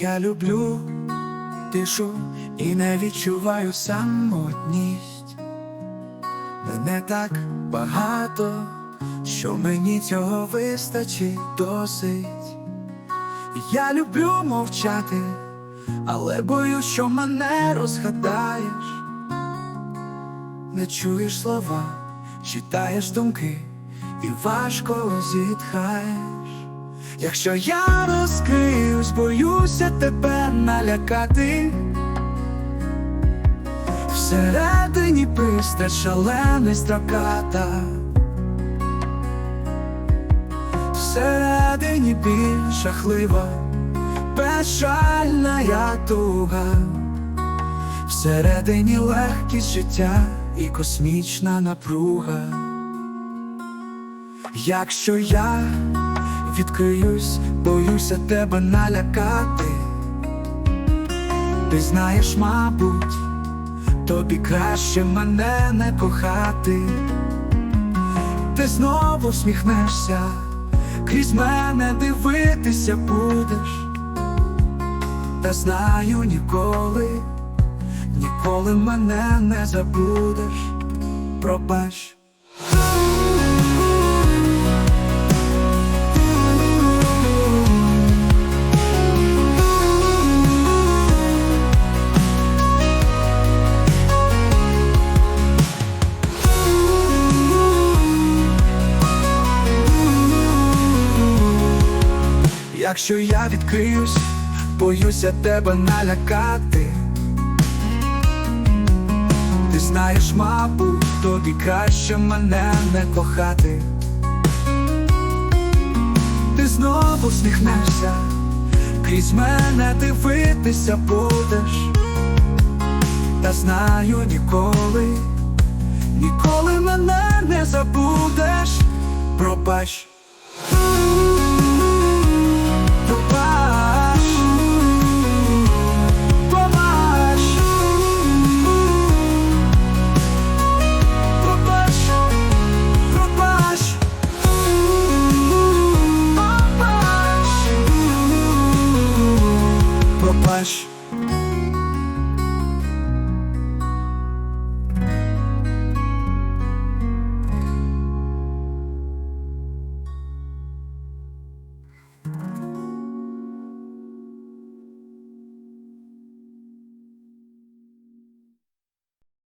Я люблю тишу і не відчуваю самотність. Мене так багато, що мені цього вистачить досить. Я люблю мовчати, але боюсь, що мене розгадаєш. Не чуєш слова, читаєш думки і важко зітхаєш. Якщо я розкриюсь, боюся тебе налякати. Всередині присте шалений строката. Всередині біль жахлива, безжальна туга. Всередині легкість життя і космічна напруга. Якщо я відкриюсь, боюся тебе налякати. Ти знаєш, мабуть, тобі краще мене не кохати. Ти знову всміхнешся, крізь мене дивитися будеш. Та знаю ніколи, ніколи мене не забудеш. Пробач. Якщо я відкриюсь, боюся тебе налякати. Знаєш, мабуть, тобі краще мене не кохати. Ти знову всміхнешся, крізь мене дивитися будеш. Та знаю ніколи, ніколи мене не забудеш. Пробач. flash.